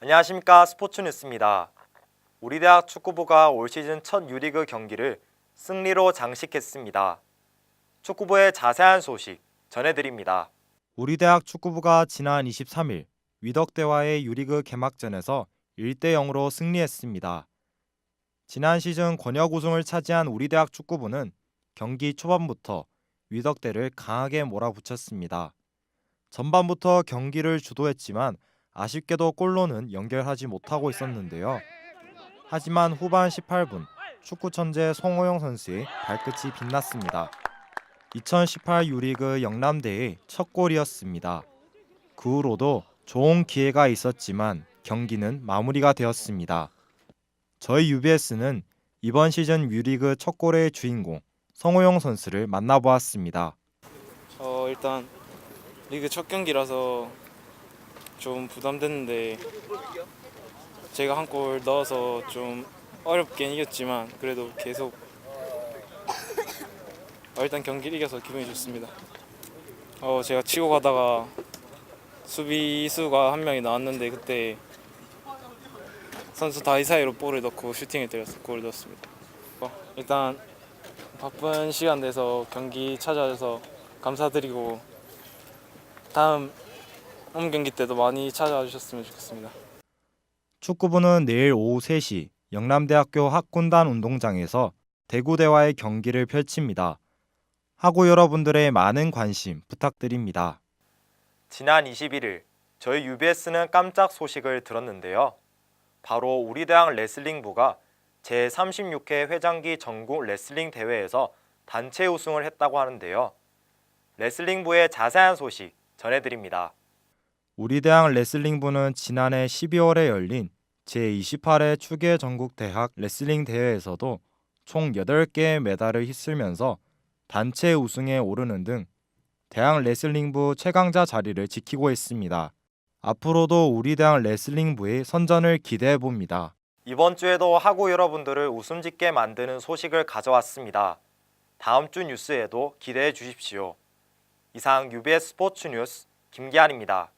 안녕하십니까 스포츠 뉴스입니다. 우리 대학 축구부가 올 시즌 첫 유리그 경기를 승리로 장식했습니다. 축구부의 자세한 소식 전해드립니다. 우리 대학 축구부가 지난 23일 위덕대와의 유리그 개막전에서 1대 0으로 승리했습니다. 지난 시즌 권역 우승을 차지한 우리 대학 축구부는 경기 초반부터 위덕대를 강하게 몰아붙였습니다. 전반부터 경기를 주도했지만 아쉽게도 골로는 연결하지 못하고 있었는데요. 하지만 후반 18분 축구 천재 송호영 선수의 발끝이 빛났습니다. 2018 유리그 영남대의 첫 골이었습니다. 그 후로도 좋은 기회가 있었지만 경기는 마무리가 되었습니다. 저희 UBS는 이번 시즌 유리그 첫 골의 주인공 성호영 선수를 만나보았습니다. 어 일단 리그 첫 경기라서 좀 부담됐는데 제가 한 골 넣어서 좀 어렵게 이겼지만 그래도 계속 어, 일단 경기를 이겨서 기분이 좋습니다. 어 제가 치고 가다가 수비수가 한 명이 나왔는데 그때 선수 다이 사이로 볼을 넣고 슈팅을 때려서 골을 넣었습니다. 어, 일단 바쁜 시간 내서 경기 찾아와서 감사드리고 다음 홈 경기 때도 많이 찾아와 주셨으면 좋겠습니다. 축구부는 내일 오후 3시 영남대학교 학군단 운동장에서 대구대와의 경기를 펼칩니다. 하고 여러분들의 많은 관심 부탁드립니다. 지난 21일 저희 UBS는 깜짝 소식을 들었는데요. 바로 우리 대학 레슬링부가 제36회 회장기 전국 레슬링 대회에서 단체 우승을 했다고 하는데요. 레슬링부의 자세한 소식 전해드립니다. 우리 대학 레슬링부는 지난해 12월에 열린 제28회 추계 전국 대학 레슬링 대회에서도 총 8개의 메달을 휩쓸면서 단체 우승에 오르는 등 대학 레슬링부 최강자 자리를 지키고 있습니다. 앞으로도 우리 대학 레슬링부의 선전을 기대해 봅니다. 이번 주에도 하고 여러분들을 웃음 짓게 만드는 소식을 가져왔습니다. 다음 주 뉴스에도 기대해 주십시오. 이상 UBS 스포츠 뉴스 김기한입니다.